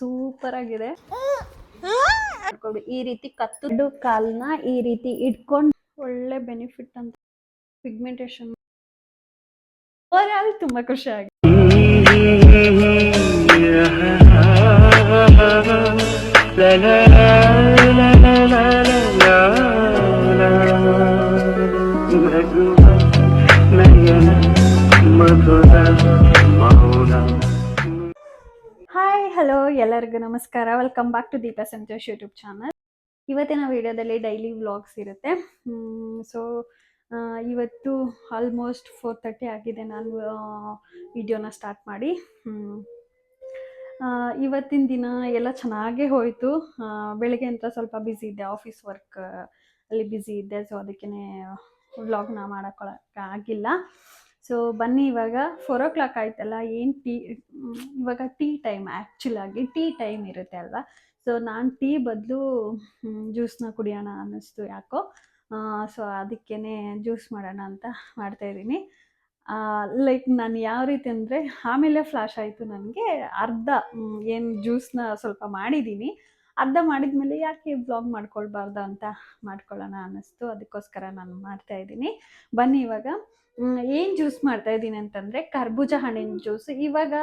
Super ಆಗಿದೆ. ಈ ರೀತಿ ಕತ್ತು ಕಾಲ್ನ ಈ ರೀತಿ ಇಟ್ಕೊಂಡು ಒಳ್ಳೆ ಬೆನಿಫಿಟ್ ಅಂತ ಪಿಗ್ಮೆಂಟೇಶನ್ ಓವರಾಲ್ ತುಂಬಾ ಖುಷಿ ಆಗಿದೆ ಹಲೋ, ಎಲ್ಲರಿಗೂ ನಮಸ್ಕಾರ. Welcome back to Deepa Santosh YouTube channel ಇವತ್ತಿನ ವಿಡಿಯೋದಲ್ಲಿ ಡೈಲಿ ವ್ಲಾಗ್ಸ್ ಇರುತ್ತೆ. ಸೊ ಇವತ್ತು ಆಲ್ಮೋಸ್ಟ್ ಫೋರ್ ತರ್ಟಿ ಆಗಿದೆ. ನಾನು ವಿಡಿಯೋನ ಸ್ಟಾರ್ಟ್ ಮಾಡಿ. ಇವತ್ತಿನ ದಿನ ಎಲ್ಲ ಚೆನ್ನಾಗೇ ಹೋಯಿತು. ಬೆಳಗ್ಗೆ ಅಂತ ಸ್ವಲ್ಪ ಬ್ಯುಸಿ ಇದ್ದೆ. ಆಫೀಸ್ ವರ್ಕ್ ಅಲ್ಲಿ ಬ್ಯುಸಿ ಇದ್ದೆ. ಸೊ ಅದಕ್ಕೇ ವ್ಲಾಗ್ನ ಮಾಡೋಕ್ಕೊಳಕ್ಕೆ ಆಗಿಲ್ಲ. ಸೊ ಬನ್ನಿ ಇವಾಗ ಫೋರ್ ಓ ಕ್ಲಾಕ್ ಆಯ್ತಲ್ಲ, ಏನು ಟೀ ಇವಾಗ ಟೀ ಟೈಮ್ ಆ್ಯಕ್ಚುಲಾಗಿ ಟೀ ಟೈಮ್ ಇರುತ್ತೆ ಅಲ್ವಾ? ಸೊ ನಾನು ಟೀ ಬದಲು ಜ್ಯೂಸ್ನ ಕುಡಿಯೋಣ ಅನ್ನಿಸ್ತು ಯಾಕೋ. ಸೊ ಅದಕ್ಕೇ ಜ್ಯೂಸ್ ಮಾಡೋಣ ಅಂತ ಮಾಡ್ತಾಯಿದ್ದೀನಿ ಲೈಕ್ ನಾನು ಯಾವ ರೀತಿ ಅಂದರೆ, ಆಮೇಲೆ ಫ್ಲಾಶ್ ಆಯಿತು ನನಗೆ ಅರ್ಧ ಏನು ಜ್ಯೂಸ್ನ ಸ್ವಲ್ಪ ಮಾಡಿದ್ದೀನಿ. ಅರ್ಧ ಮಾಡಿದ್ಮೇಲೆ ಯಾಕೆ ಬ್ಲಾಗ್ ಮಾಡ್ಕೊಳ್ಬಾರ್ದು ಅಂತ ಮಾಡ್ಕೊಳ್ಳೋಣ ಅನ್ನಿಸ್ತು. ಅದಕ್ಕೋಸ್ಕರ ನಾನು ಮಾಡ್ತಾ ಇದ್ದೀನಿ. ಬನ್ನಿ ಇವಾಗ. ಏನು ಜ್ಯೂಸ್ ಮಾಡ್ತಾ ಇದ್ದೀನಿ ಅಂತಂದರೆ ಕರ್ಬೂಜ ಹಣ್ಣಿನ ಜ್ಯೂಸ್ ಇವಾಗ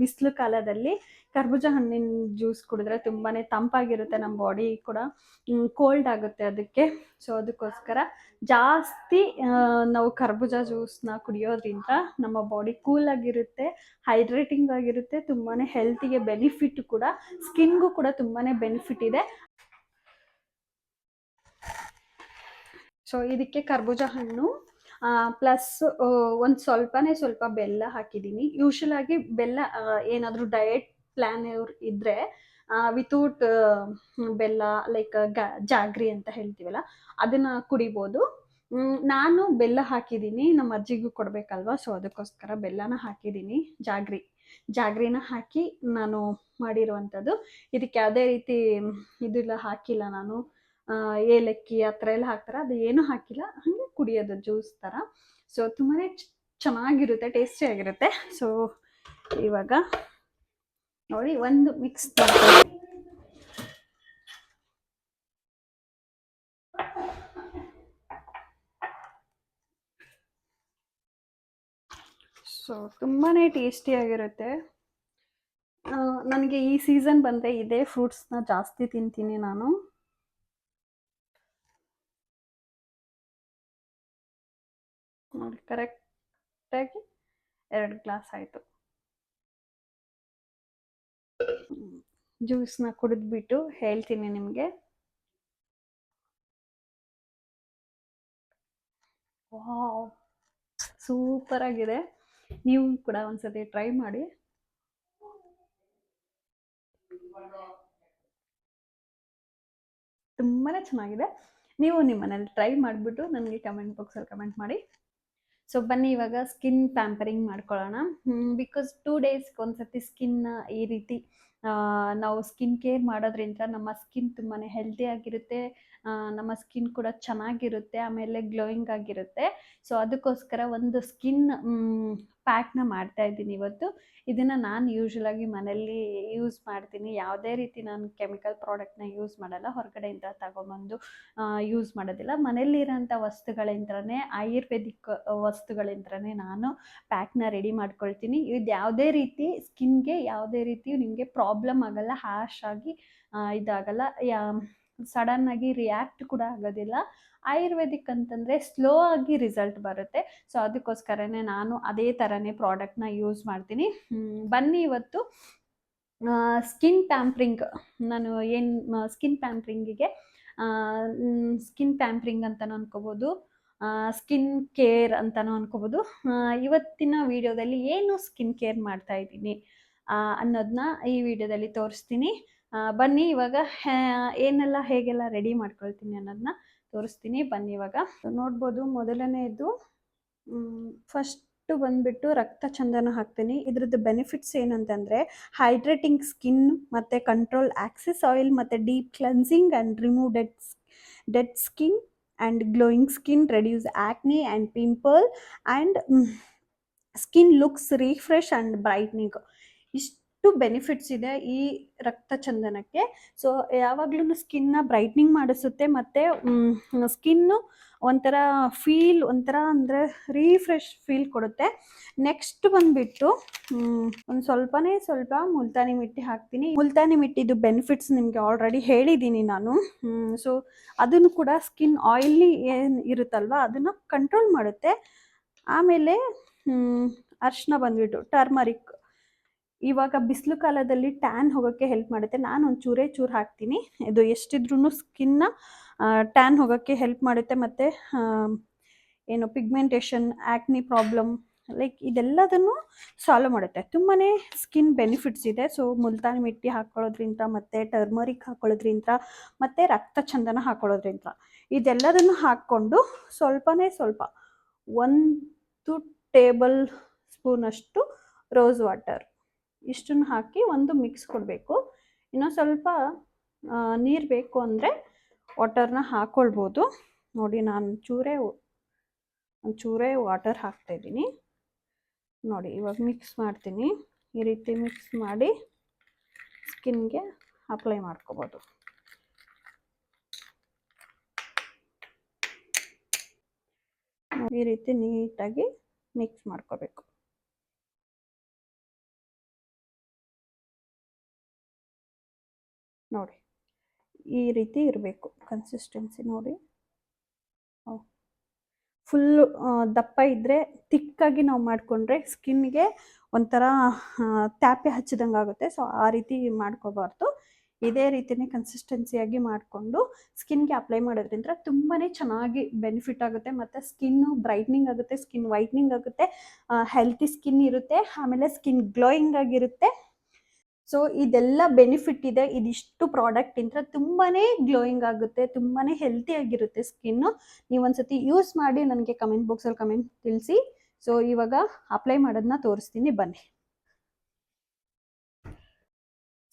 ಬಿಸಿಲು ಕಾಲದಲ್ಲಿ ಕರ್ಬೂಜ ಹಣ್ಣಿನ ಜ್ಯೂಸ್ ಕುಡಿದ್ರೆ ತುಂಬಾ ತಂಪಾಗಿರುತ್ತೆ ನಮ್ಮ ಬಾಡಿ ಕೂಡ. ಕೋಲ್ಡ್ ಆಗುತ್ತೆ ಅದಕ್ಕೆ. ಸೊ ಅದಕ್ಕೋಸ್ಕರ ಜಾಸ್ತಿ ನಾವು ಕರ್ಬೂಜ ಜ್ಯೂಸ್ನ ಕುಡಿಯೋದ್ರಿಂದ ನಮ್ಮ ಬಾಡಿ ಕೂಲ್ ಆಗಿರುತ್ತೆ ಹೈಡ್ರೇಟಿಂಗ್ ಆಗಿರುತ್ತೆ ತುಂಬಾ ಹೆಲ್ತಿಗೆ ಬೆನಿಫಿಟ್ ಕೂಡ ಸ್ಕಿನ್ಗೂ ಕೂಡ ತುಂಬಾ ಬೆನಿಫಿಟ್ ಇದೆ. ಸೊ ಇದಕ್ಕೆ ಕರ್ಬೂಜ ಹಣ್ಣು ಪ್ಲಸ್ ಒಂದು ಸ್ವಲ್ಪನೇ ಸ್ವಲ್ಪ ಬೆಲ್ಲ ಹಾಕಿದ್ದೀನಿ ಯೂಶಲ್ ಆಗಿ ಬೆಲ್ಲ ಏನಾದರೂ ಡಯಟ್ ಪ್ಲ್ಯಾನ್ ಇವ್ರು ಇದ್ದರೆ ವಿತೌಟ್ ಬೆಲ್ಲ ಲೈಕ್ ಜಾಗ್ರಿ ಅಂತ ಹೇಳ್ತೀವಲ್ಲ, ಅದನ್ನು ಕುಡಿಬೋದು. ನಾನು ಬೆಲ್ಲ ಹಾಕಿದ್ದೀನಿ ನಮ್ಮ ಅಜ್ಜಿಗೂ ಕೊಡಬೇಕಲ್ವಾ ಸೊ ಅದಕ್ಕೋಸ್ಕರ ಬೆಲ್ಲನ ಹಾಕಿದ್ದೀನಿ ಜಾಗ್ರಿ. ಜಾಗ್ರಿನ ಹಾಕಿ ನಾನು ಮಾಡಿರುವಂಥದ್ದು. ಇದಕ್ಕೆ ಯಾವುದೇ ರೀತಿ ಇದಿಲ್ಲ, ಹಾಕಿಲ್ಲ ನಾನು. ಏಲಕ್ಕಿ ಆ ಥರ ಎಲ್ಲ ಹಾಕ್ತಾರೆ? ಅದು ಏನೂ ಹಾಕಿಲ್ಲ. ಹಾಗೆ ಕುಡಿಯೋದು ಜ್ಯೂಸ್ ಥರ. ಸೊ ತುಂಬಾ ಚೆನ್ನಾಗಿರುತ್ತೆ ಟೇಸ್ಟಿಯಾಗಿರುತ್ತೆ ಸೊ ಇವಾಗ ನೋಡಿ, ಒಂದು ಮಿಕ್ಸ್ ಸೊ ತುಂಬಾ ಟೇಸ್ಟಿಯಾಗಿರುತ್ತೆ ನನಗೆ ಈ ಸೀಸನ್ ಬಂದರೆ ಇದೇ ಫ್ರೂಟ್ಸ್ನ ಜಾಸ್ತಿ ತಿಂತೀನಿ ನಾನು. ನೋಡಿ ಕರೆಕ್ಟಾಗಿ ಎರಡು ಗ್ಲಾಸ್ ಆಯಿತು. ಜ್ಯೂಸ್ನ ಕುಡಿದ್ಬಿಟ್ಟು ಹೇಳ್ತೀನಿ ನಿಮಗೆ. ವಾವ್ ಸೂಪರ್ ಆಗಿದೆ. ನೀವು ಕೂಡ ಒಂದ್ಸತಿ ಟ್ರೈ ಮಾಡಿ. ತುಂಬಾ ಚೆನ್ನಾಗಿದೆ. ನೀವು ನಿಮ್ಮ ಮನೇಲಿ ಟ್ರೈ ಮಾಡಿಬಿಟ್ಟು ನನಗೆ ಕಮೆಂಟ್ ಬಾಕ್ಸಲ್ಲಿ ಕಮೆಂಟ್ ಮಾಡಿ. ಸೊ ಬನ್ನಿ ಇವಾಗ ಸ್ಕಿನ್ ಪ್ಯಾಂಪರಿಂಗ್ ಮಾಡ್ಕೊಳ್ಳೋಣ. ಬಿಕಾಸ್ ಟೂ ಡೇಸ್ಗೆ ಒಂದ್ಸತಿ ಸ್ಕಿನ್ ಈ ರೀತಿ ನಾವು ಸ್ಕಿನ್ ಕೇರ್ ಮಾಡೋದ್ರಿಂದ ನಮ್ಮ ಸ್ಕಿನ್ ತುಂಬಾ ಆ, ನಮ್ಮ ಸ್ಕಿನ್ ಕೂಡ ಚೆನ್ನಾಗಿರುತ್ತೆ, ಆಮೇಲೆ ಗ್ಲೋಯಿಂಗ್ ಆಗಿರುತ್ತೆ. ಸೊ ಅದಕ್ಕೋಸ್ಕರ ಒಂದು ಸ್ಕಿನ್ ಪ್ಯಾಕ್ನ ಮಾಡ್ತಾ ಇದ್ದೀನಿ ಇವತ್ತು. ಇದನ್ನು ನಾನು ಯೂಶ್ವಲಾಗಿ ಮನೆಯಲ್ಲಿ ಯೂಸ್ ಮಾಡ್ತೀನಿ. ಯಾವುದೇ ರೀತಿ ನಾನು ಕೆಮಿಕಲ್ ಪ್ರಾಡಕ್ಟ್ನ ಯೂಸ್ ಮಾಡಲ್ಲ. ಹೊರಗಡೆಯಿಂದ ತಗೊಂಬಂದು ಯೂಸ್ ಮಾಡೋದಿಲ್ಲ. ಮನೆಯಲ್ಲಿರೋಂಥ ವಸ್ತುಗಳಿಂದನೇ ಆಯುರ್ವೇದಿಕ್ ವಸ್ತುಗಳಿಂದನೇ ನಾನು ಪ್ಯಾಕ್ನ ರೆಡಿ ಮಾಡ್ಕೊಳ್ತೀನಿ. ಇದು ಯಾವುದೇ ರೀತಿ ಸ್ಕಿನ್ಗೆ ಯಾವುದೇ ರೀತಿ ನಿಮಗೆ ಪ್ರಾಬ್ಲಮ್ ಆಗಲ್ಲ ಹ್ಯಾಶ್ ಆಗಿ ಇದಾಗಲ್ಲ. ಯಾ ಸಡನ್ನಾಗಿ ರಿಯಾಕ್ಟ್ ಕೂಡ ಆಗೋದಿಲ್ಲ. ಆಯುರ್ವೇದಿಕ್ ಅಂತಂದರೆ ಸ್ಲೋ ಆಗಿ ರಿಸಲ್ಟ್ ಬರುತ್ತೆ. ಸೊ ಅದಕ್ಕೋಸ್ಕರನೇ ನಾನು ಅದೇ ಥರನೇ ಪ್ರಾಡಕ್ಟ್ನ ಯೂಸ್ ಮಾಡ್ತೀನಿ. ಬನ್ನಿ ಇವತ್ತು. ಸ್ಕಿನ್ ಪ್ಯಾಂಪ್ರಿಂಗ್ ನಾನು ಏನು ಸ್ಕಿನ್ ಪ್ಯಾಂಪ್ರಿಂಗಿಗೆ ಸ್ಕಿನ್ ಪ್ಯಾಂಪ್ರಿಂಗ್ ಅಂತಲೂ ಅನ್ಕೋಬೋದು. ಸ್ಕಿನ್ ಕೇರ್ ಅಂತಲೂ ಅನ್ಕೋಬೋದು. ಇವತ್ತಿನ ವಿಡಿಯೋದಲ್ಲಿ ಏನು ಸ್ಕಿನ್ ಕೇರ್ ಮಾಡ್ತಾ ಇದ್ದೀನಿ ಅನ್ನೋದನ್ನ ಈ ವಿಡಿಯೋದಲ್ಲಿ ತೋರಿಸ್ತೀನಿ. ಬನ್ನಿ ಇವಾಗ ಏನೆಲ್ಲ ಹೇಗೆಲ್ಲ ರೆಡಿ ಮಾಡ್ಕೊಳ್ತೀನಿ ಅನ್ನೋದನ್ನ ತೋರಿಸ್ತೀನಿ. ಬನ್ನಿ ಇವಾಗ. ನೋಡ್ಬೋದು ಮೊದಲನೇದು ಫಸ್ಟು ಬಂದ್ಬಿಟ್ಟು ರಕ್ತ ಚಂದನ ಹಾಕ್ತೀನಿ. ಇದ್ರದ್ದು ಬೆನಿಫಿಟ್ಸ್ ಏನಂತಂದರೆ ಹೈಡ್ರೇಟಿಂಗ್ ಸ್ಕಿನ್ ಮತ್ತು ಕಂಟ್ರೋಲ್ ಆಕ್ಸಿಸ್ ಆಯಿಲ್ ಮತ್ತು deep cleansing and remove dead dead skin and glowing skin reduce acne and pimple and skin looks refresh and brightening ಇಷ್ಟು ಎಷ್ಟು ಬೆನಿಫಿಟ್ಸ್ ಇದೆ ಈ ರಕ್ತ ಚಂದನಕ್ಕೆ ಸೊ ಯಾವಾಗ್ಲೂ ಸ್ಕಿನ್ನ ಬ್ರೈಟ್ನಿಂಗ್ ಮಾಡಿಸುತ್ತೆ ಮತ್ತು ಸ್ಕಿನ್ನು ಒಂಥರ ಫೀಲ್ ಒಂಥರ ಅಂದರೆ ರೀಫ್ರೆಶ್ ಫೀಲ್ ಕೊಡುತ್ತೆ. ನೆಕ್ಸ್ಟ್ ಬಂದ್ಬಿಟ್ಟು ಒಂದು ಸ್ವಲ್ಪನೇ ಸ್ವಲ್ಪ ಮುಲ್ತಾನಿ ಮಿಟ್ಟಿ ಹಾಕ್ತೀನಿ. ಮುಲ್ತಾನಿ ಮಿಟ್ಟಿದು ಬೆನಿಫಿಟ್ಸ್ ನಿಮಗೆ ಆಲ್ರೆಡಿ ಹೇಳಿದ್ದೀನಿ ನಾನು. ಸೊ ಅದನ್ನು ಕೂಡ ಸ್ಕಿನ್ ಆಯಿಲಿ ಏನು ಇರುತ್ತಲ್ವ, ಅದನ್ನು ಕಂಟ್ರೋಲ್ ಮಾಡುತ್ತೆ. ಆಮೇಲೆ ಅರ್ಶಿನ ಬಂದ್ಬಿಟ್ಟು ಟರ್ಮರಿಕ್ ಇವಾಗ ಬಿಸಿಲು ಕಾಲದಲ್ಲಿ ಟ್ಯಾನ್ ಹೋಗೋಕ್ಕೆ ಹೆಲ್ಪ್ ಮಾಡುತ್ತೆ. ನಾನು ಒಂದು ಚೂರೇ ಚೂರು ಹಾಕ್ತೀನಿ. ಇದು ಎಷ್ಟಿದ್ರೂ ಸ್ಕಿನ್ನ ಟ್ಯಾನ್ ಹೋಗೋಕ್ಕೆ ಹೆಲ್ಪ್ ಮಾಡುತ್ತೆ. ಮತ್ತು ಏನು ಪಿಗ್ಮೆಂಟೇಷನ್ ಆ್ಯಕ್ನಿ ಪ್ರಾಬ್ಲಮ್ ಲೈಕ್ ಇದೆಲ್ಲದನ್ನು ಸಾಲ್ವ್ ಮಾಡುತ್ತೆ. ತುಂಬಾ ಸ್ಕಿನ್ ಬೆನಿಫಿಟ್ಸ್ ಇದೆ. ಸೊ ಮುಲ್ತಾನಿ ಮಿಟ್ಟಿ ಹಾಕೊಳ್ಳೋದ್ರಿಂದ, ಮತ್ತು ಟರ್ಮರಿಕ್ ಹಾಕೊಳ್ಳೋದ್ರಿಂದ, ಮತ್ತು ರಕ್ತ ಚಂದನ ಹಾಕೊಳ್ಳೋದ್ರಿಂದ. ಇದೆಲ್ಲದನ್ನು ಹಾಕ್ಕೊಂಡು ಸ್ವಲ್ಪನೇ ಸ್ವಲ್ಪ ಒಂದು ಟೇಬಲ್ ಸ್ಪೂನಷ್ಟು ರೋಸ್ ವಾಟರ್ ಇಷ್ಟನ್ನು ಹಾಕಿ ಒಂದು ಮಿಕ್ಸ್ ಕೊಡಬೇಕು. ಇನ್ನೂ ಸ್ವಲ್ಪ ನೀರು ಬೇಕು ಅಂದರೆ ವಾಟರ್ನ ಹಾಕ್ಕೊಳ್ಬೋದು ನೋಡಿ, ನಾನು ಚೂರೇ ಚೂರೇ ವಾಟರ್ ಹಾಕ್ತಾಯಿದ್ದೀನಿ ನೋಡಿ, ಇವಾಗ ಮಿಕ್ಸ್ ಮಾಡ್ತೀನಿ. ಈ ರೀತಿ ಮಿಕ್ಸ್ ಮಾಡಿ ಸ್ಕಿನ್ಗೆ ಅಪ್ಲೈ ಮಾಡ್ಕೋಬೋದು. ಈ ರೀತಿ ನೀಟಾಗಿ ಮಿಕ್ಸ್ ಮಾಡ್ಕೋಬೇಕು. ಈ ರೀತಿ ಇರಬೇಕು ಕನ್ಸಿಸ್ಟೆನ್ಸಿ ನೋಡಿ. ಫುಲ್ಲು ದಪ್ಪ ಇದ್ದರೆ ತಿಕ್ಕಾಗಿ ನಾವು ಮಾಡಿಕೊಂಡ್ರೆ ಸ್ಕಿನ್ಗೆ ಒಂಥರ ತ್ಯಾಪೆ ಹಚ್ಚಿದಂಗೆ ಆಗುತ್ತೆ. ಸೊ ಆ ರೀತಿ ಮಾಡ್ಕೋಬಾರ್ದು. ಇದೇ ರೀತಿಯೇ ಕನ್ಸಿಸ್ಟೆನ್ಸಿಯಾಗಿ ಮಾಡಿಕೊಂಡು ಸ್ಕಿನ್ಗೆ ಅಪ್ಲೈ ಮಾಡೋದ್ರಿಂದ ತುಂಬಾ ಚೆನ್ನಾಗಿ ಬೆನಿಫಿಟ್ ಆಗುತ್ತೆ. ಮತ್ತು ಸ್ಕಿನ್ನು ಬ್ರೈಟ್ನಿಂಗ್ ಆಗುತ್ತೆ ಸ್ಕಿನ್ ವೈಟ್ನಿಂಗ್ ಆಗುತ್ತೆ ಹೆಲ್ತಿ ಸ್ಕಿನ್ ಇರುತ್ತೆ, ಆಮೇಲೆ ಸ್ಕಿನ್ ಗ್ಲೋಯಿಂಗ್ ಆಗಿರುತ್ತೆ. ಸೊ ಇದೆಲ್ಲ ಬೆನಿಫಿಟ್ ಇದೆ. ಇದಿಷ್ಟು ಪ್ರಾಡಕ್ಟ್ ಇಂದ ತುಂಬಾ ಗ್ಲೋಯಿಂಗ್ ಆಗುತ್ತೆ ತುಂಬಾ ಹೆಲ್ತಿ ಆಗಿರುತ್ತೆ ಸ್ಕಿನ್ನು ನೀವೊಂದ್ಸತಿ ಯೂಸ್ ಮಾಡಿ ನನಗೆ ಕಮೆಂಟ್ ಬಾಕ್ಸಲ್ಲಿ ಕಮೆಂಟ್ ತಿಳಿಸಿ. ಸೊ ಇವಾಗ ಅಪ್ಲೈ ಮಾಡೋದನ್ನ ತೋರಿಸ್ತೀನಿ, ಬನ್ನಿ.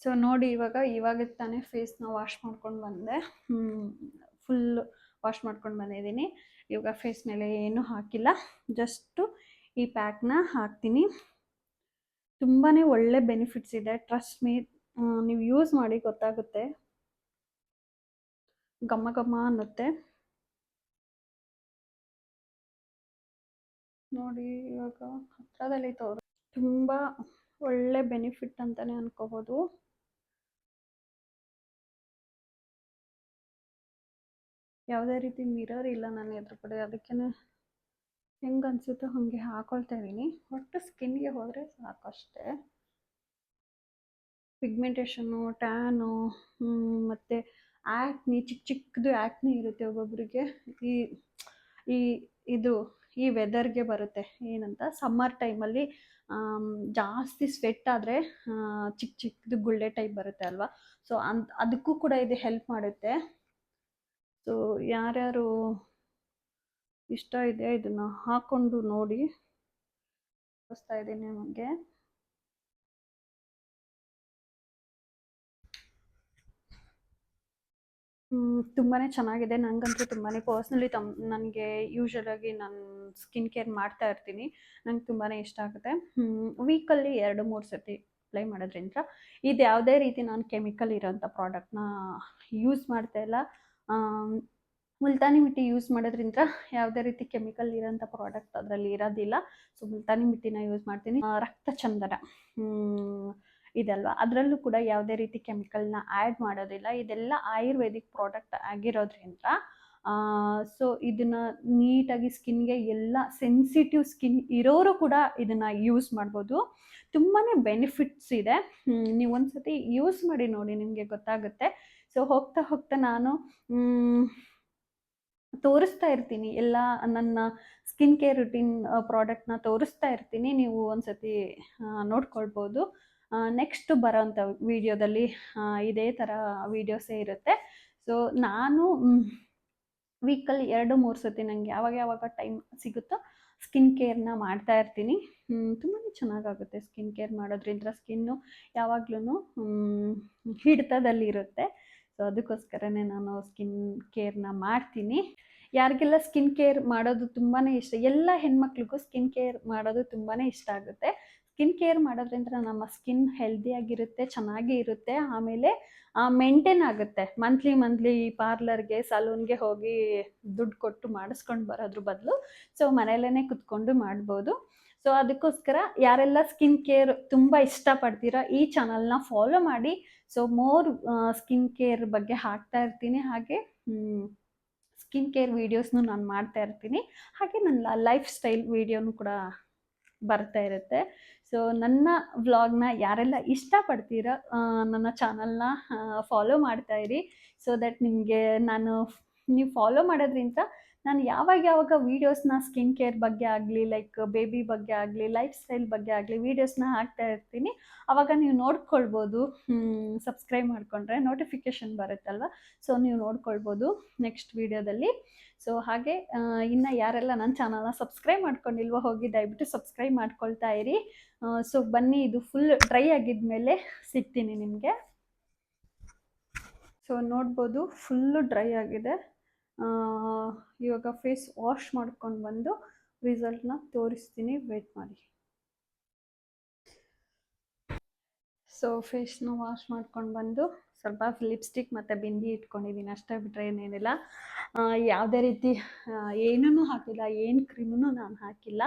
ಸೊ ನೋಡಿ ಇವಾಗ ಇವಾಗ ತಾನೇ ಫೇಸ್ನ ವಾಶ್ ಮಾಡ್ಕೊಂಡು ಬಂದೆ. ಫುಲ್ ವಾಶ್ ಮಾಡ್ಕೊಂಡು ಬಂದಿದ್ದೀನಿ. ಇವಾಗ ಫೇಸ್ ಮೇಲೆ ಏನೂ ಹಾಕಿಲ್ಲ. ಜಸ್ಟು ಈ ಪ್ಯಾಕ್ನ ಹಾಕ್ತೀನಿ. ತುಂಬಾ ಒಳ್ಳೆ ಬೆನಿಫಿಟ್ಸ್ ಇದೆ. ಟ್ರಸ್ಟ್ ಮೀ ನೀವು ಯೂಸ್ ಮಾಡಿ ಗೊತ್ತಾಗುತ್ತೆ. ಘಮ ಘಮ ಅನ್ನುತ್ತೆ. ನೋಡಿ ಇವಾಗ ಹತ್ರದಲ್ಲಿ ತೋರು, ತುಂಬ ಒಳ್ಳೆ ಬೆನಿಫಿಟ್ ಅಂತಾನೆ ಅನ್ಕೋಬಹುದು ಯಾವುದೇ ರೀತಿ ಮಿರರ್ ಇಲ್ಲ ನನ್ನ ಎದುರುಗಡೆ ಅದಕ್ಕೆ ಹೆಂಗೆ ಅನಿಸುತ್ತೋ ಹಾಗೆ ಹಾಕೊಳ್ತಾ ಇದ್ದೀನಿ. ಒಟ್ಟು ಸ್ಕಿನ್ಗೆ ಹೋದರೆ ಸಾಕಷ್ಟೇ. ಪಿಗ್ಮೆಂಟೇಷನ್ನು ಟ್ಯಾನು ಮತ್ತು ಆ್ಯಕ್ನಿ ಚಿಕ್ಕ ಚಿಕ್ಕದು ಆ್ಯಕ್ನಿ ಇರುತ್ತೆ ಒಬ್ಬೊಬ್ಬರಿಗೆ ಈ ಈ ಇದು, ಈ ವೆದರ್ಗೆ ಬರುತ್ತೆ. ಏನಂತ? ಸಮ್ಮರ್ ಟೈಮಲ್ಲಿ ಜಾಸ್ತಿ ಸ್ವೆಟ್ ಆದರೆ ಚಿಕ್ಕ ಚಿಕ್ಕದು ಗುಳ್ಳೆ ಟೈಪ್ ಬರುತ್ತೆ ಅಲ್ವಾ? ಸೊ ಅದಕ್ಕೂ ಕೂಡ ಇದು ಹೆಲ್ಪ್ ಮಾಡುತ್ತೆ. ಸೊ ಯಾರ್ಯಾರು ಇಷ್ಟ ಇದೆ, ಇದನ್ನು ಹಾಕ್ಕೊಂಡು ನೋಡಿ ತೋರಿಸ್ತಾ ಇದ್ದೀನಿ ನಿಮಗೆ. ತುಂಬಾ ಚೆನ್ನಾಗಿದೆ. ನನಗಂತೂ ತುಂಬಾ ಪರ್ಸ್ನಲಿ ತಮ್, ನನಗೆ ಯೂಶ್ವಲಾಗಿ ನಾನು ಸ್ಕಿನ್ ಕೇರ್ ಮಾಡ್ತಾ ಇರ್ತೀನಿ. ನಂಗೆ ತುಂಬಾ ಇಷ್ಟ ಆಗುತ್ತೆ. ವೀಕಲ್ಲಿ ಎರಡು, ಮೂರು ಸರ್ತಿ ಅಪ್ಲೈ ಮಾಡೋದ್ರಿಂದ ಇದು ಯಾವುದೇ ರೀತಿ ನಾನು ಕೆಮಿಕಲ್ ಇರೋಂಥ ಪ್ರಾಡಕ್ಟ್ನ ಯೂಸ್ ಮಾಡ್ತಾ ಇಲ್ಲ. ಮುಲ್ತಾನಿ ಮಿಟ್ಟಿ ಯೂಸ್ ಮಾಡೋದ್ರಿಂದ ಯಾವುದೇ ರೀತಿ ಕೆಮಿಕಲ್ ಇರೋಂಥ ಪ್ರಾಡಕ್ಟ್ ಅದರಲ್ಲಿ ಇರೋದಿಲ್ಲ. ಸೊ ಮುಲ್ತಾನಿ ಮಿಟ್ಟಿನ ಯೂಸ್ ಮಾಡ್ತೀನಿ. ರಕ್ತ ಚಂದನ ಇದಲ್ವಾ. ಅದರಲ್ಲೂ ಕೂಡ ಯಾವುದೇ ರೀತಿ ಕೆಮಿಕಲ್ನ ಆ್ಯಡ್ ಮಾಡೋದಿಲ್ಲ. ಇದೆಲ್ಲ ಆಯುರ್ವೇದಿಕ್ ಪ್ರಾಡಕ್ಟ್ ಆಗಿರೋದ್ರಿಂದ ಸೊ ಇದನ್ನ ನೀಟಾಗಿ ಸ್ಕಿನ್ಗೆ ಎಲ್ಲ ಸೆನ್ಸಿಟಿವ್ ಸ್ಕಿನ್ ಇರೋರು ಕೂಡ ಇದನ್ನ ಯೂಸ್ ಮಾಡ್ಬೋದು. ತುಂಬಾ ಬೆನಿಫಿಟ್ಸ್ ಇದೆ. ನೀವು ಒಂದ್ಸತಿ ಯೂಸ್ ಮಾಡಿ ನೋಡಿ, ನಿಮಗೆ ಗೊತ್ತಾಗುತ್ತೆ. ಸೊ ಹೋಗ್ತಾ ಹೋಗ್ತಾ ನಾನು ತೋರಿಸ್ತಾ ಇರ್ತೀನಿ. ಎಲ್ಲ ನನ್ನ ಸ್ಕಿನ್ ಕೇರ್ ರುಟೀನ್ ಪ್ರಾಡಕ್ಟ್ನ ತೋರಿಸ್ತಾ ಇರ್ತೀನಿ. ನೀವು ಒಂದ್ಸತಿ ನೋಡ್ಕೊಳ್ಬೋದು. ನೆಕ್ಸ್ಟ್ ಬರೋಂಥ ವಿಡಿಯೋದಲ್ಲಿ ಇದೇ ಥರ ವೀಡಿಯೋಸೇ ಇರುತ್ತೆ. ಸೊ ನಾನು ವೀಕಲ್ಲಿ ಎರಡು, ಮೂರು ಸತಿ ನನಗೆ ಯಾವಾಗ ಯಾವಾಗ ಟೈಮ್ ಸಿಗುತ್ತೋ ಸ್ಕಿನ್ ಕೇರ್ನ ಮಾಡ್ತಾ ಇರ್ತೀನಿ. ತುಂಬಾ ಚೆನ್ನಾಗಾಗುತ್ತೆ ಸ್ಕಿನ್ ಕೇರ್ ಮಾಡೋದ್ರಿಂದ ಸ್ಕಿನ್ನು ಯಾವಾಗ್ಲೂ ಹಿಡಿತದಲ್ಲಿರುತ್ತೆ. ಸೊ ಅದಕ್ಕೋಸ್ಕರನೇ ನಾನು ಸ್ಕಿನ್ ಕೇರ್ನ ಮಾಡ್ತೀನಿ. ಯಾರಿಗೆಲ್ಲ ಸ್ಕಿನ್ ಕೇರ್ ಮಾಡೋದು ತುಂಬಾ ಇಷ್ಟ, ಎಲ್ಲ ಹೆಣ್ಮಕ್ಳಿಗೂ ಸ್ಕಿನ್ ಕೇರ್ ಮಾಡೋದು ತುಂಬಾ ಇಷ್ಟ ಆಗುತ್ತೆ. ಸ್ಕಿನ್ ಕೇರ್ ಮಾಡೋದ್ರಿಂದ ನಮ್ಮ ಸ್ಕಿನ್ ಹೆಲ್ದಿಯಾಗಿರುತ್ತೆ ಚೆನ್ನಾಗಿ ಇರುತ್ತೆ. ಆಮೇಲೆ ಮೇಂಟೈನ್ ಆಗುತ್ತೆ. ಮಂತ್ಲಿ ಮಂತ್ಲಿ ಪಾರ್ಲರ್ಗೆ ಸಲೂನ್ಗೆ ಹೋಗಿ ದುಡ್ಡು ಕೊಟ್ಟು ಮಾಡಿಸ್ಕೊಂಡು ಬರೋದ್ರ ಬದಲು. ಸೊ ಮನೆಯಲ್ಲೇ ಕುತ್ಕೊಂಡು ಮಾಡ್ಬೋದು. ಸೊ ಅದಕ್ಕೋಸ್ಕರ ಯಾರೆಲ್ಲ ಸ್ಕಿನ್ ಕೇರ್ ತುಂಬ ಇಷ್ಟಪಡ್ತೀರೋ ಈ ಚಾನಲ್ನ ಫಾಲೋ ಮಾಡಿ. ಸೊ ಮೋರ್ ಸ್ಕಿನ್ ಕೇರ್ ಬಗ್ಗೆ ಹಾಕ್ತಾ ಇರ್ತೀನಿ. ಹಾಗೆ ಸ್ಕಿನ್ ಕೇರ್ ವೀಡಿಯೋಸ್ನು ನಾನು ಮಾಡ್ತಾ ಇರ್ತೀನಿ. ಹಾಗೆ ನನ್ನ ಲೈಫ್ ಸ್ಟೈಲ್ ವೀಡಿಯೋನು ಕೂಡ ಬರ್ತಾ ಇರುತ್ತೆ. ಸೊ ನನ್ನ ವ್ಲಾಗ್ನ ಯಾರೆಲ್ಲ ಇಷ್ಟಪಡ್ತೀರೋ ನನ್ನ ಚಾನಲ್ನ ಫಾಲೋ ಮಾಡ್ತಾ ಇರಿ. ಸೊ ದಟ್ ನಿಮಗೆ ನಾನು, ನೀವು ಫಾಲೋ ಮಾಡೋದ್ರಿಂದ ನಾನು ಯಾವಾಗ ಯಾವಾಗ ವೀಡಿಯೋಸ್ನ ಸ್ಕಿನ್ ಕೇರ್ ಬಗ್ಗೆ ಆಗಲಿ ಲೈಕ್ ಬೇಬಿ ಬಗ್ಗೆ ಆಗಲಿ ಲೈಫ್ ಸ್ಟೈಲ್ ಬಗ್ಗೆ ಆಗಲಿ ವೀಡಿಯೋಸ್ನ ಹಾಕ್ತಾ ಇರ್ತೀನಿ. ಆವಾಗ ನೀವು ನೋಡ್ಕೊಳ್ಬೋದು. ಸಬ್ಸ್ಕ್ರೈಬ್ ಮಾಡಿಕೊಂಡ್ರೆ ನೋಟಿಫಿಕೇಷನ್ ಬರುತ್ತಲ್ವ? ಸೊ ನೀವು ನೋಡ್ಕೊಳ್ಬೋದು ನೆಕ್ಸ್ಟ್ ವೀಡಿಯೋದಲ್ಲಿ ಸೊ ಹಾಗೆ ಇನ್ನು ಯಾರೆಲ್ಲ ನನ್ನ ಚಾನಲ್ನ ಸಬ್ಸ್ಕ್ರೈಬ್ ಮಾಡ್ಕೊಂಡಿಲ್ವೋ ಹೋಗಿ ದಯವಿಟ್ಟು ಸಬ್ಸ್ಕ್ರೈಬ್ ಮಾಡ್ಕೊಳ್ತಾ ಇರಿ. ಸೊ ಬನ್ನಿ, ಇದು ಫುಲ್ ಡ್ರೈ ಆಗಿದ ಮೇಲೆ ಸಿಗ್ತೀನಿ ನಿಮಗೆ. ಸೊ ನೋಡ್ಬೋದು ಫುಲ್ಲು ಡ್ರೈ ಆಗಿದೆ. ಇವಾಗ ಫೇಸ್ ವಾಶ್ ಮಾಡ್ಕೊಂಡು ಬಂದು ರಿಸಲ್ಟ್ನ ತೋರಿಸ್ತೀನಿ. ವೇಟ್ ಮಾಡಿ. ಸೊ ಫೇಸ್ನ ವಾಶ್ ಮಾಡ್ಕೊಂಡು ಬಂದು ಸ್ವಲ್ಪ ಲಿಪ್ಸ್ಟಿಕ್ ಮತ್ತು ಬಿಂದಿ ಇಟ್ಕೊಂಡಿದ್ದೀನಿ ಅಷ್ಟೇ ಬಿಟ್ಟರೆ ಏನೇನಿಲ್ಲ. ಯಾವುದೇ ರೀತಿ ಏನೂ ಹಾಕಿಲ್ಲ, ಏನು ಕ್ರೀಮೂ ನಾನು ಹಾಕಿಲ್ಲ.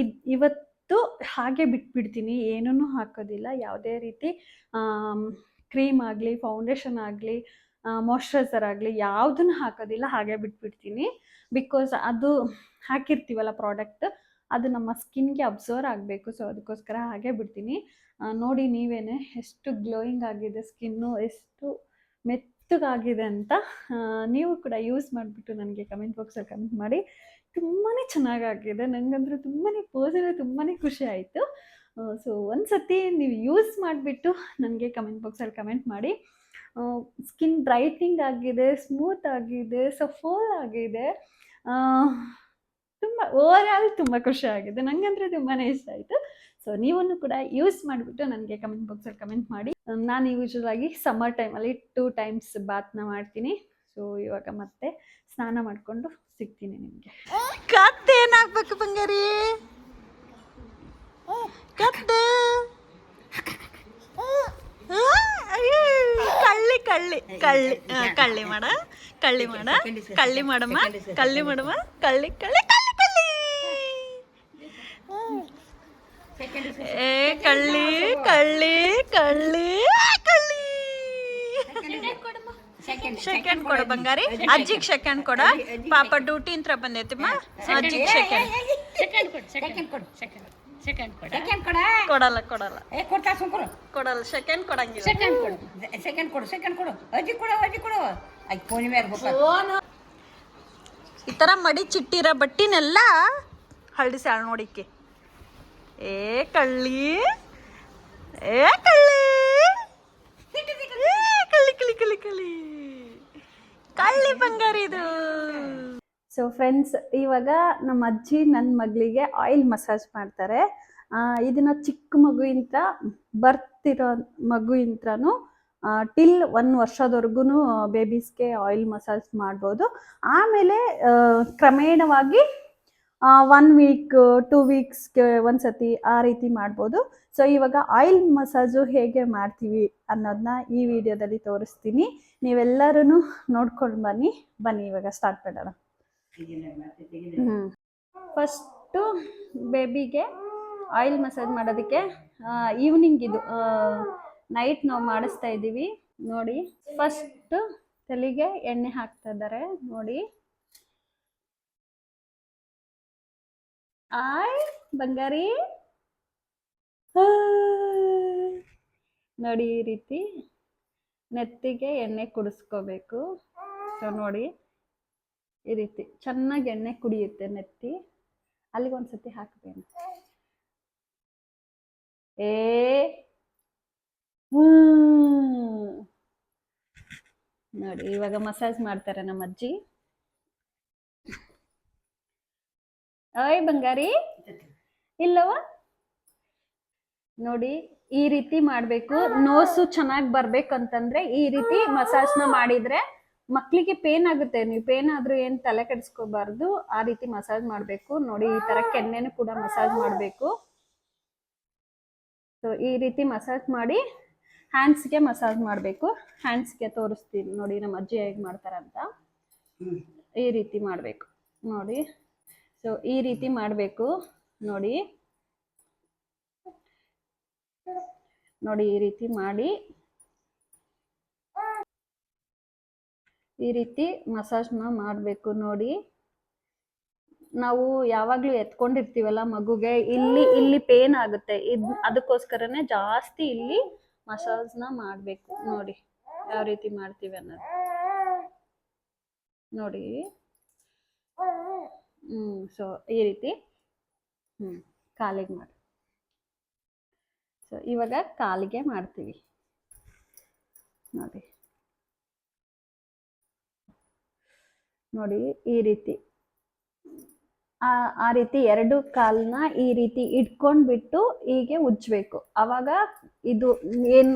ಇದು, ಇವತ್ತು ಹಾಗೆ ಬಿಟ್ಬಿಡ್ತೀನಿ. ಏನೂ ಹಾಕೋದಿಲ್ಲ. ಯಾವುದೇ ರೀತಿ ಕ್ರೀಮ್ ಆಗಲಿ ಫೌಂಡೇಶನ್ ಆಗಲಿ ಮಾಯ್ಶ್ಚರೈಸರ್ ಆಗಲಿ ಯಾವುದನ್ನು ಹಾಕೋದಿಲ್ಲ, ಹಾಗೆ ಬಿಟ್ಬಿಡ್ತೀನಿ. ಬಿಕಾಸ್ ಅದು ಹಾಕಿರ್ತೀವಲ್ಲ ಪ್ರಾಡಕ್ಟ್ ಅದು ನಮ್ಮ ಸ್ಕಿನ್ಗೆ ಅಬ್ಸರ್ವ್ ಆಗಬೇಕು. ಸೊ ಅದಕ್ಕೋಸ್ಕರ ಹಾಗೆ ಬಿಡ್ತೀನಿ. ನೋಡಿ ನೀವೇನೆ ಎಷ್ಟು ಗ್ಲೋಯಿಂಗ್ ಆಗಿದೆ ಸ್ಕಿನ್ನು, ಎಷ್ಟು ಮೆತ್ತಗಾಗಿದೆ ಅಂತ ನೀವು ಕೂಡ ಯೂಸ್ ಮಾಡಿಬಿಟ್ಟು ನನಗೆ ಕಮೆಂಟ್ ಬಾಕ್ಸಲ್ಲಿ ಕಮೆಂಟ್ ಮಾಡಿ. ತುಂಬಾ ಚೆನ್ನಾಗಾಗಿದೆ. ನನಗಂದ್ರೂ ತುಂಬಾ ಪರ್ಸನಲಿ ತುಂಬಾ ಖುಷಿ ಆಯಿತು. ಸೊ ಒಂದು ಸತಿ ನೀವು ಯೂಸ್ ಮಾಡಿಬಿಟ್ಟು ನನಗೆ ಕಮೆಂಟ್ ಬಾಕ್ಸಲ್ಲಿ ಕಮೆಂಟ್ ಮಾಡಿ. ಸ್ಕಿನ್ ಬ್ರೈಟ್ನಿಂಗ್ ಆಗಿದೆ ಸ್ಮೂತ್ ಆಗಿದೆ, ಸಫೋಲ್ ಆಗಿದೆ. ತುಂಬ ಓವರಾಲ್ ತುಂಬ ಖುಷಿ ಆಗಿದೆ. ನನಗಂದರೆ ತುಂಬಾ ಇಷ್ಟ ಆಯಿತು. ಸೊ ನೀವನ್ನು ಕೂಡ ಯೂಸ್ ಮಾಡಿಬಿಟ್ಟು ನನಗೆ ಕಮೆಂಟ್ ಬಾಕ್ಸಲ್ಲಿ ಕಮೆಂಟ್ ಮಾಡಿ. ನಾನು ಯೂಶ್ವಲ್ ಆಗಿ ಸಮ್ಮರ್ ಟೈಮಲ್ಲಿ ಟೂ ಟೈಮ್ಸ್ ಬಾತ್ನ ಮಾಡ್ತೀನಿ. ಸೊ ಇವಾಗ ಮತ್ತೆ ಸ್ನಾನ ಮಾಡಿಕೊಂಡು ಸಿಗ್ತೀನಿ ನಿಮಗೆ. ಕತ್ತೇನಾಗ್ಬೇಕು ಬಂಗಾರಿ ಕತ್ತೆ? ಕಳ್ಳಿ ಕಳ್ಳಿ ಕಳ್ಳಿ ಆ, ಕಳ್ಳಿ ಮಾಡ ಕಳ್ಳಿ ಮಾಡ ಕಳ್ಳಿ ಮಾಡಮ್ಮ ಕಳ್ಳಿ ಮಾಡಮ್ಮ ಕಳ್ಳಿ ಕಳ್ಳಿ ಕಳ್ಳಿ ಕಳ್ಳಿ ಏ ಕಳ್ಳಿ ಕಳ್ಳಿ ಕಳ್ಳಿ ಆ, ಕಳ್ಳಿ ಸೆಕೆಂಡ್ ಕೊಡು ಬಂಗಾರಿ ಅಜ್ಜಿಗೆ ಸೆಕೆಂಡ್ ಕೊಡ ಪಾಪ ಡ್ಯೂಟಿ ಅಂತ ಬಂದೈತಿಮ್ಮ ಅಜ್ಜಿಗೆ ಸೆಕೆಂಡ್ ಸೆಕೆಂಡ್ ಕೊಡು ಸೆಕೆಂಡ್ ಕೊಡು ಸೆಕೆಂಡ್ ಸೆಕೆಂಡ್ ಕೊಡು. ಸೆಕೆಂಡ್ ಕೊಡ? ಕೊಡಲ್ಲ ಕೊಡಲ್ಲ. ಏ ಕೊಡ್ತಾ ಸುಮ್ಕೊಡು ಕೊಡಲ್ಲ ಸೆಕೆಂಡ್ ಕೊಡಂಗಿಲ್ಲ. ಸೆಕೆಂಡ್ ಕೊಡು. ಸೆಕೆಂಡ್ ಕೊಡು ಸೆಕೆಂಡ್ ಕೊಡು. ಅಜ್ಜಿ ಕೊಡು ಅಜ್ಜಿ ಕೊಡು. ಅಜ್ಜಿ ಫೋನ್ ಮೇಲೆ ಗೊತ್ತಾಗ ಈ ಥರ ಮಡಿ ಚಿಟ್ಟಿರ ಬಟ್ಟಿನೆಲ್ಲ ಹಳ್ಳಿಸ್ಯಾಳ ನೋಡಿಕ್ಕೆ. ಏ ಕಳ್ಳಿ. ಏ ಕಳ್ಳಿ. ಕಳ್ಳಿ ಕಳಿ ಕಳ್ಳಿ ಕಳ್ಳಿ. ಕಳ್ಳಿ ಬಂಗಾರ ಇದು. ಸೊ ಫ್ರೆಂಡ್ಸ್ ಇವಾಗ ನಮ್ಮ ಅಜ್ಜಿ ನನ್ನ ಮಗಳಿಗೆ ಆಯಿಲ್ ಮಸಾಜ್ ಮಾಡ್ತಾರೆ. ಇದನ್ನ ಚಿಕ್ಕ ಮಗುವಿಂದ ಬರ್ತಿರೋ ಮಗುವಿಂತ್ರನು ಟಿಲ್ ಒನ್ ವರ್ಷದವರೆಗೂ ಬೇಬೀಸ್ಗೆ ಆಯಿಲ್ ಮಸಾಜ್ ಮಾಡ್ಬೋದು. ಆಮೇಲೆ ಕ್ರಮೇಣವಾಗಿ ಒನ್ ವೀಕ್ ಟೂ ವೀಕ್ಸ್ಗೆ ಒಂದ್ಸತಿ ಆ ರೀತಿ ಮಾಡ್ಬೋದು. ಸೊ ಇವಾಗ ಆಯಿಲ್ ಮಸಾಜು ಹೇಗೆ ಮಾಡ್ತೀವಿ ಅನ್ನೋದನ್ನ ಈ ವಿಡಿಯೋದಲ್ಲಿ ತೋರಿಸ್ತೀನಿ. ನೀವೆಲ್ಲರೂ ನೋಡ್ಕೊಂಡು ಬನ್ನಿ. ಬನ್ನಿ, ಇವಾಗ ಸ್ಟಾರ್ಟ್ ಮಾಡೋಣ. ಫಸ್ಟು ಬೇಬಿಗೆ ಆಯಿಲ್ ಮಸಾಜ್ ಮಾಡೋದಕ್ಕೆ ಈವ್ನಿಂಗ್ ಇದು ನೈಟ್ ನಾವು ಮಾಡಿಸ್ತಾ ಇದ್ದೀವಿ. ನೋಡಿ ಫಸ್ಟ್ ತಲೆಗೆ ಎಣ್ಣೆ ಹಾಕ್ತಾ ಇದ್ದಾರೆ. ನೋಡಿ. ಆಯ್ ಬಂಗಾರಿ. ನೋಡಿ ಈ ರೀತಿ ನೆತ್ತಿಗೆ ಎಣ್ಣೆ ಕುಡಿಸ್ಕೋಬೇಕು. ಸೊ ನೋಡಿ. ಈ ರೀತಿ ಚೆನ್ನಾಗಿ ಎಣ್ಣೆ ಕುಡಿಯುತ್ತೆ ನೆತ್ತಿ. ಅಲ್ಲಿಗೆ ಒಂದ್ಸತಿ ಹಾಕ್ತೇನೆ ಏ. ನೋಡಿ, ಇವಾಗ ಮಸಾಜ್ ಮಾಡ್ತಾರೆ ನಮ್ಮ ಅಜ್ಜಿ. ಓಯ್, ಬಂಗಾರಿ. ಇಲ್ಲವ? ನೋಡಿ, ಈ ರೀತಿ ಮಾಡ್ಬೇಕು. ನೋಸು ಚೆನ್ನಾಗಿ ಬರ್ಬೇಕಂತಂದ್ರೆ ಈ ರೀತಿ ಮಸಾಜ್ನ ಮಾಡಿದ್ರೆ ಮಕ್ಳಿಗೆ ಪೇನ್ ಆಗುತ್ತೆ. ನೀವು ಪೇನ್ ಆದ್ರೂ ಏನ್ ತಲೆ ಕೆಡಿಸ್ಕೋಬಾರ್ದು, ಆ ರೀತಿ ಮಸಾಜ್ ಮಾಡಬೇಕು. ನೋಡಿ, ಈ ತರ ಕೆನ್ನೆನು ಕೂಡ ಮಸಾಜ್ ಮಾಡಬೇಕು. ಸೊ ಈ ರೀತಿ ಮಸಾಜ್ ಮಾಡಿ ಹ್ಯಾಂಡ್ಸ್ಗೆ ಮಸಾಜ್ ಮಾಡಬೇಕು. ಹ್ಯಾಂಡ್ಸ್ಗೆ ತೋರಿಸ್ತೀನಿ. ನೋಡಿ, ನಮ್ಮ ಅಜ್ಜಿ ಹೇಗೆ ಮಾಡ್ತಾರಂತ ಈ ರೀತಿ ಮಾಡಬೇಕು. ನೋಡಿ. ಸೊ ಈ ರೀತಿ ಮಾಡಬೇಕು. ನೋಡಿ. ನೋಡಿ, ಈ ರೀತಿ ಮಾಡಿ. ಈ ರೀತಿ ಮಸಾಜ್ನ ಮಾಡಬೇಕು ನೋಡಿ. ನಾವು ಯಾವಾಗಲೂ ಎತ್ಕೊಂಡಿರ್ತೀವಲ್ಲ ಮಗುಗೆ, ಇಲ್ಲಿ ಇಲ್ಲಿ ಪೇನ್ ಆಗುತ್ತೆ. ಇದ್, ಅದಕ್ಕೋಸ್ಕರನೇ ಜಾಸ್ತಿ ಇಲ್ಲಿ ಮಸಾಜ್ನ ಮಾಡಬೇಕು ನೋಡಿ. ಯಾವ ರೀತಿ ಮಾಡ್ತೀವಿ ಅನ್ನೋದು. ನೋಡಿ. ಹ್ಮ್ ಸೊ ಈ ರೀತಿ, ಹ್ಮ್, ಕಾಲಿಗೆ ಮಾಡಿ. ಸೊ ಇವಾಗ ಕಾಲಿಗೆ ಮಾಡ್ತೀವಿ. ನೋಡಿ. ನೋಡಿ, ಈ ರೀತಿ. ಆ ಆ ರೀತಿ ಎರಡು ಕಾಲನ್ನ ಈ ರೀತಿ ಇಟ್ಕೊಂಡ್ಬಿಟ್ಟು ಹೀಗೆ ಉಜ್ಬೇಕು ಅವಾಗ ಇದು ಏನು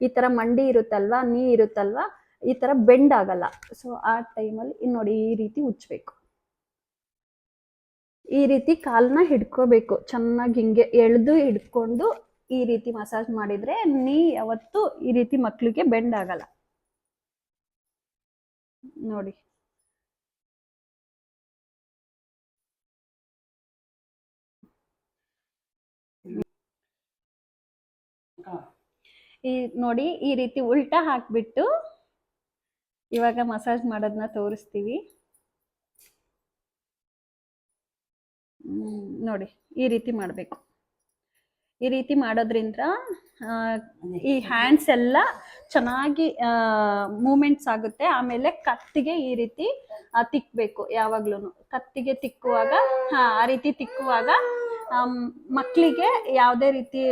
ಈ ಥರ ಮಂಡಿ ಇರುತ್ತಲ್ವಾ, ನೀ ಇರುತ್ತಲ್ವಾ, ಈ ಥರ ಬೆಂಡ್ ಆಗಲ್ಲ. ಸೊ ಆ ಟೈಮಲ್ಲಿ ನೋಡಿ, ಈ ರೀತಿ ಉಜ್ಬೇಕು ಈ ರೀತಿ ಕಾಲನ್ನ ಹಿಡ್ಕೋಬೇಕು. ಚೆನ್ನಾಗಿ ಹಿಂಗೆ ಎಳೆದು ಹಿಡ್ಕೊಂಡು ಈ ರೀತಿ ಮಸಾಜ್ ಮಾಡಿದ್ರೆ ನೀ ಯಾವತ್ತು ಈ ರೀತಿ ಮಕ್ಳಿಗೆ ಬೆಂಡ್ ಆಗಲ್ಲ. ನೋಡಿ. ಈ ನೋಡಿ ಈ ರೀತಿ ಉಲ್ಟಾ ಹಾಕ್ಬಿಟ್ಟು ಇವಾಗ ಮಸಾಜ್ ಮಾಡೋದನ್ನ ತೋರಿಸ್ತೀವಿ. ನೋಡಿ, ಈ ರೀತಿ ಮಾಡಬೇಕು. ಈ ರೀತಿ ಮಾಡೋದ್ರಿಂದ ಈ ಹ್ಯಾಂಡ್ಸ್ ಎಲ್ಲ ಚೆನ್ನಾಗಿ ಮೂಮೆಂಟ್ಸ್ ಆಗುತ್ತೆ. ಆಮೇಲೆ ಕತ್ತಿಗೆ ಈ ರೀತಿ ತಿಕ್ಕಬೇಕು ಯಾವಾಗ್ಲೂ ಕತ್ತಿಗೆ ತಿಕ್ಕುವಾಗ ಆ ರೀತಿ ತಿಕ್ಕುವಾಗ ಮಕ್ಕಳಿಗೆ ಯಾವುದೇ ರೀತಿ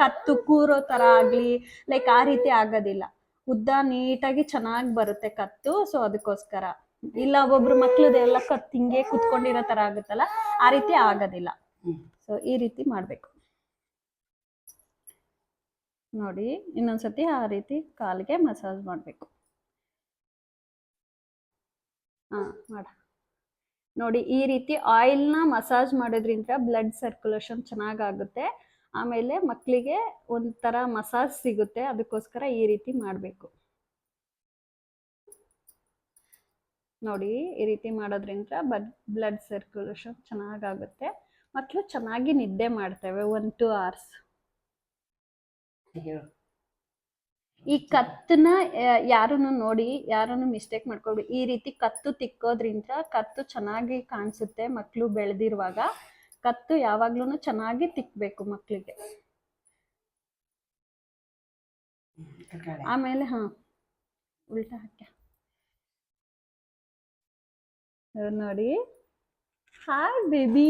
ಕತ್ತು ಕೂರೋ ತರ ಆಗಲಿ ಲೈಕ್ ಆ ರೀತಿ ಆಗೋದಿಲ್ಲ. ಉದ್ದ ನೀಟಾಗಿ ಚೆನ್ನಾಗಿ ಬರುತ್ತೆ ಕತ್ತು ಸೊ ಅದಕ್ಕೋಸ್ಕರ. ಇಲ್ಲ ಒಬ್ಬೊಬ್ರು ಎಲ್ಲ ಕತ್ತು ಹಿಂಗೆ ಕುತ್ಕೊಂಡಿರೋ ತರ ಆಗುತ್ತಲ್ಲ ಆ ರೀತಿ ಆಗೋದಿಲ್ಲ. ಸೊ ಈ ರೀತಿ ಮಾಡಬೇಕು. ನೋಡಿ ಇನ್ನೊಂದ್ಸತಿ ಆ ರೀತಿ ಕಾಲಿಗೆ ಮಸಾಜ್ ಮಾಡಬೇಕು. ಹಾಂ ಮಾಡ. ನೋಡಿ ಈ ರೀತಿ ಆಯಿಲ್ನ ಮಸಾಜ್ ಮಾಡೋದ್ರಿಂದ ಬ್ಲಡ್ ಸರ್ಕ್ಯುಲೇಷನ್ ಚೆನ್ನಾಗಾಗುತ್ತೆ ಆಮೇಲೆ ಮಕ್ಕಳಿಗೆ ಒಂಥರ ಮಸಾಜ್ ಸಿಗುತ್ತೆ ಅದಕ್ಕೋಸ್ಕರ ಈ ರೀತಿ ಮಾಡಬೇಕು. ನೋಡಿ ಈ ರೀತಿ ಮಾಡೋದ್ರಿಂದ ಬಡ್ ಬ್ಲಡ್ ಸರ್ಕ್ಯುಲೇಷನ್ ಚೆನ್ನಾಗಾಗುತ್ತೆ. ಮಕ್ಕಳು ಚೆನ್ನಾಗಿ ನಿದ್ದೆ ಮಾಡ್ತೇವೆ ಒನ್ ಟು ಅವರ್ಸ್ ಈ ಕತ್ತನ್ನ ಯಾರನ್ನು ನೋಡಿ ಯಾರನ್ನು ಮಿಸ್ಟೇಕ್ ಮಾಡ್ಕೊಬೇಡಿ ಈ ರೀತಿ ಕತ್ತು ತಿಕ್ಕೋದ್ರಿಂದ ಕತ್ತು ಚೆನ್ನಾಗಿ ಕಾಣಿಸುತ್ತೆ ಮಕ್ಕಳು ಬೆಳೆದಿರುವಾಗ. ಕತ್ತು ಯಾವಾಗ್ಲೂ ಚೆನ್ನಾಗಿ ತಿಕ್ಬೇಕು ಮಕ್ಕಳಿಗೆ ಆಮೇಲೆ ಹಾ ಉಲ್ಟಾ ಹಾಕ್ಯ. ನೋಡಿ. Hi baby.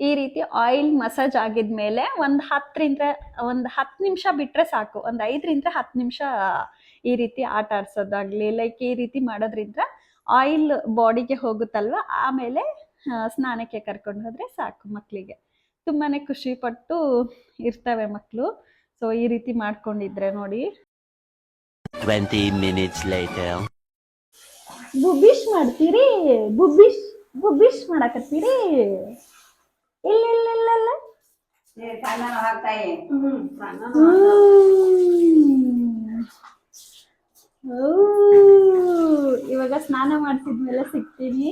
ಈ ರೀತಿ ಆಯಿಲ್ ಮಸಾಜ್ ಆಗಿದ್ಮೇಲೆ ಒಂದು ಹತ್ತರಿಂದ ಒಂದು ಹತ್ತು ನಿಮಿಷ ಬಿಟ್ಟರೆ ಸಾಕು. ಒಂದು ಐದರಿಂದ ಹತ್ತು ನಿಮಿಷ ಈ ರೀತಿ ಆಟ ಆಡ್ಸೋದಾಗ್ಲಿ ಲೈಕ್ ಈ ರೀತಿ ಮಾಡೋದ್ರಿಂದ ಆಯಿಲ್ ಬಾಡಿಗೆ ಹೋಗುತ್ತಲ್ವ? ಆಮೇಲೆ ಸ್ನಾನಕ್ಕೆ ಕರ್ಕೊಂಡು ಹೋದರೆ ಸಾಕು ಮಕ್ಕಳಿಗೆ ತುಂಬಾ ಖುಷಿಪಟ್ಟು ಇರ್ತವೆ ಮಕ್ಕಳು ಸೊ ಈ ರೀತಿ ಮಾಡ್ಕೊಂಡಿದ್ರೆ ನೋಡಿ. 20 minutes later. ಬುಬ್ಬಿಶ್ ಮಾಡ್ತೀರಿ? ಬುಬ್ಬಿಶ್ ಬುಬ್ಬಿಶ್ ಮಾಡಕತ್ತೀರಿ? ಇಲ್ಲ ಇಲ್ಲ ಇಲ್ಲ ಇಲ್ಲ. ಇವಾಗ ಸ್ನಾನ ಮಾಡ್ತಿದ್ಮೇಲೆ ಸಿಗ್ತೀನಿ.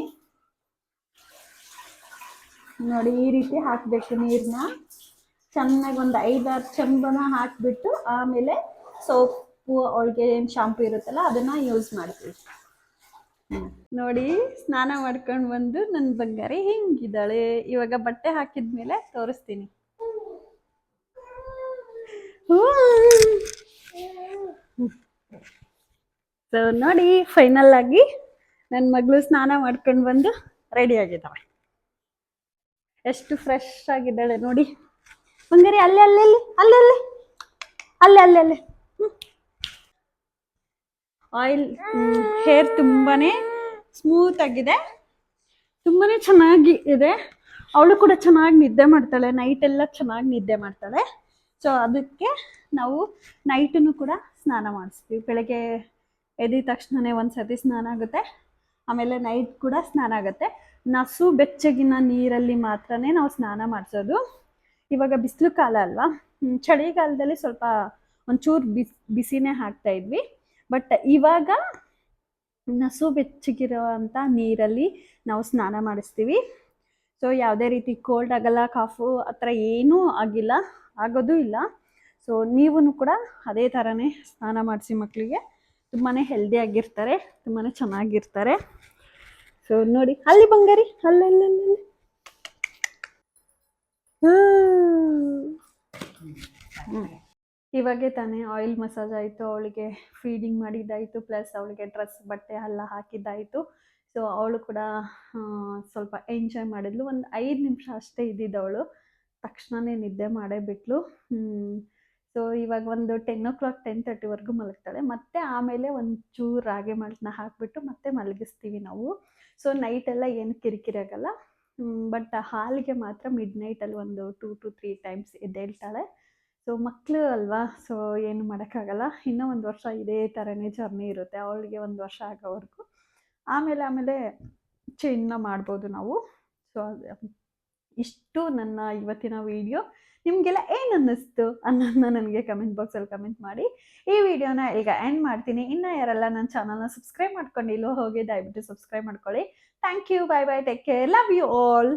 ನೋಡಿ, ಈ ರೀತಿ ಹಾಕಬೇಕು ನೀರನ್ನ ಚೆನ್ನಾಗಿ ಒಂದು ಐದಾರು ಚಂಬನ ಹಾಕಿಬಿಟ್ಟು ಆಮೇಲೆ ಸೋಪು, ಅವಳಿಗೆ ಏನು ಶಾಂಪು ಇರುತ್ತಲ್ಲ, ಅದನ್ನ ಯೂಸ್ ಮಾಡ್ತೀವಿ. ನೋಡಿ, ಸ್ನಾನ ಮಾಡ್ಕೊಂಡು ಬಂದು ನನ್ನ ಬಂಗಾರಿ ಹಿಂಗಿದ್ದಾಳೆ. ಇವಾಗ ಬಟ್ಟೆ ಹಾಕಿದ್ಮೇಲೆ ತೋರಿಸ್ತೀನಿ. ಸೊ ನೋಡಿ ಫೈನಲ್ ಆಗಿ ನನ್ನ ಮಗಳು ಸ್ನಾನ ಮಾಡ್ಕೊಂಡು ಬಂದು ರೆಡಿ ಆಗಿದ್ದಾಳೆ. ಎಷ್ಟು ಫ್ರೆಶ್ ಆಗಿದ್ದಾಳೆ ನೋಡಿ. ಬಂಗಾರಿ ಅಲ್ಲೇ ಅಲ್ಲೇ ಅಲ್ಲೇ ಅಲ್ಲೇ ಅಲ್ಲೇ. ಅಲ್ಲೇ ಅಲ್ಲೇ ಆಯಿಲ್ ಹೇರ್ ತುಂಬಾನೇ ಸ್ಮೂತ್ ಆಗಿದೆ. ತುಂಬಾನೇ ಚೆನ್ನಾಗಿ ಇದೆ. ಅವಳು ಕೂಡ ಚೆನ್ನಾಗಿ ನಿದ್ದೆ ಮಾಡ್ತಾಳೆ. ನೈಟ್ ಎಲ್ಲ ಚೆನ್ನಾಗಿ ನಿದ್ದೆ ಮಾಡ್ತಾಳೆ. ಸೊ ಅದಕ್ಕೆ ನಾವು ನೈಟನ್ನು ಕೂಡ ಸ್ನಾನ ಮಾಡಿಸ್ತೀವಿ. ಬೆಳಗ್ಗೆ ಎದ್ದ ತಕ್ಷಣನೇ ಒಂದು ಸತಿ ಸ್ನಾನ ಆಗುತ್ತೆ. ಆಮೇಲೆ ನೈಟ್ ಕೂಡ ಸ್ನಾನ ಆಗುತ್ತೆ. ನಸು ಬೆಚ್ಚಗಿನ ನೀರಲ್ಲಿ ಮಾತ್ರನೇ ನಾವು ಸ್ನಾನ ಮಾಡಿಸೋದು. ಇವಾಗ ಬಿಸಿಲು ಕಾಲ ಅಲ್ವಾ? ಚಳಿಗಾಲದಲ್ಲಿ ಸ್ವಲ್ಪ ಒಂಚೂರು ಬಿಸಿ, ಬಿಸಿನೇ ಹಾಕ್ತಾ ಇದ್ವಿ. ಬಟ್ ಇವಾಗ ನಸು ಬೆಚ್ಚಗಿರುವಂಥ ನೀರಲ್ಲಿ ನಾವು ಸ್ನಾನ ಮಾಡಿಸ್ತೀವಿ. ಸೊ, ಯಾವುದೇ ರೀತಿ ಕೋಲ್ಡ್ ಆಗಲ್ಲ, ಕಾಫು ಆ ಥರ ಏನೂ ಆಗಿಲ್ಲ, ಆಗೋದೂ ಇಲ್ಲ. ಸೊ ನೀವು ಕೂಡ ಅದೇ ಥರನೇ ಸ್ನಾನ ಮಾಡಿಸಿ ಮಕ್ಕಳಿಗೆ. ತುಂಬಾ ಹೆಲ್ದಿಯಾಗಿರ್ತಾರೆ ತುಂಬಾ ಚೆನ್ನಾಗಿರ್ತಾರೆ. ಸೊ ನೋಡಿ, ಅಲ್ಲಿ ಬಂಗಾರಿ ಅಲ್ಲಲ್ಲಲ್ಲಿ ಇವಾಗೆ ತಾನೇ ಆಯಿಲ್ ಮಸಾಜ್ ಆಯಿತು, ಅವಳಿಗೆ ಫೀಡಿಂಗ್ ಮಾಡಿದ್ದಾಯಿತು ಪ್ಲಸ್ ಅವಳಿಗೆ ಡ್ರೆಸ್ ಬಟ್ಟೆ ಎಲ್ಲ ಹಾಕಿದ್ದಾಯಿತು. ಸೊ ಅವಳು ಕೂಡ ಸ್ವಲ್ಪ ಎಂಜಾಯ್ ಮಾಡಿದ್ಲು. ಒಂದು ಐದು ನಿಮಿಷ ಅಷ್ಟೇ ಇದ್ದಿದ್ದವಳು ತಕ್ಷಣವೇ ನಿದ್ದೆ ಮಾಡೇ ಬಿಟ್ಲು. ಸೊ ಇವಾಗ ಒಂದು ಟೆನ್ ಓ ಕ್ಲಾಕ್ ಟೆನ್ ತರ್ಟಿವರೆಗೂ ಮಲಗ್ತಾಳೆ. ಮತ್ತೆ ಆಮೇಲೆ ಒಂದು ಚೂರು ರಾಗಿ ಮಾಲ್ಟ್ನ ಹಾಕಿಬಿಟ್ಟು ಮತ್ತೆ ಮಲಗಿಸ್ತೀವಿ ನಾವು. ಸೊ ನೈಟೆಲ್ಲ ಏನು ಕಿರಿಕಿರಿ ಆಗಲ್ಲ. ಬಟ್ ಹಾಲಿಗೆ ಮಾತ್ರ ಮಿಡ್ ನೈಟಲ್ಲಿ ಒಂದು ಟೂ ಟು ತ್ರೀ ಟೈಮ್ಸ್ ಎದ್ದೇಳ್ತಾಳೆ. ಸೊ ಮಕ್ಕಳು ಅಲ್ವಾ? ಸೊ ಏನು ಮಾಡೋಕ್ಕಾಗಲ್ಲ. ಇನ್ನೂ ಒಂದು ವರ್ಷ ಇದೇ ಥರನೇ ಜರ್ನಿ ಇರುತ್ತೆ. ಅವಳಿಗೆ ಒಂದು ವರ್ಷ ಆಗೋವರೆಗೂ. ಆಮೇಲೆ ಆಮೇಲೆ ಚೇಂಜ್ನ ಮಾಡ್ಬೋದು ನಾವು. ಸೊ ಇಷ್ಟು ನನ್ನ ಇವತ್ತಿನ ವಿಡಿಯೋ ನಿಮಗೆಲ್ಲ ಏನು ಅನ್ನಿಸ್ತು ಅನ್ನೋದನ್ನ ನನಗೆ ಕಮೆಂಟ್ ಬಾಕ್ಸಲ್ಲಿ ಕಮೆಂಟ್ ಮಾಡಿ. ಈ ವಿಡಿಯೋನ ಈಗ ಎಂಡ್ ಮಾಡ್ತೀನಿ. ಇನ್ನು ಯಾರೆಲ್ಲ ನನ್ನ ಚಾನಲ್ನ ಸಬ್ಸ್ಕ್ರೈಬ್ ಮಾಡ್ಕೊಂಡಿಲ್ಲೋ ಹೋಗಿ ದಯವಿಟ್ಟು ಸಬ್ಸ್ಕ್ರೈಬ್ ಮಾಡ್ಕೊಳ್ಳಿ. Thank you bye bye take care love you all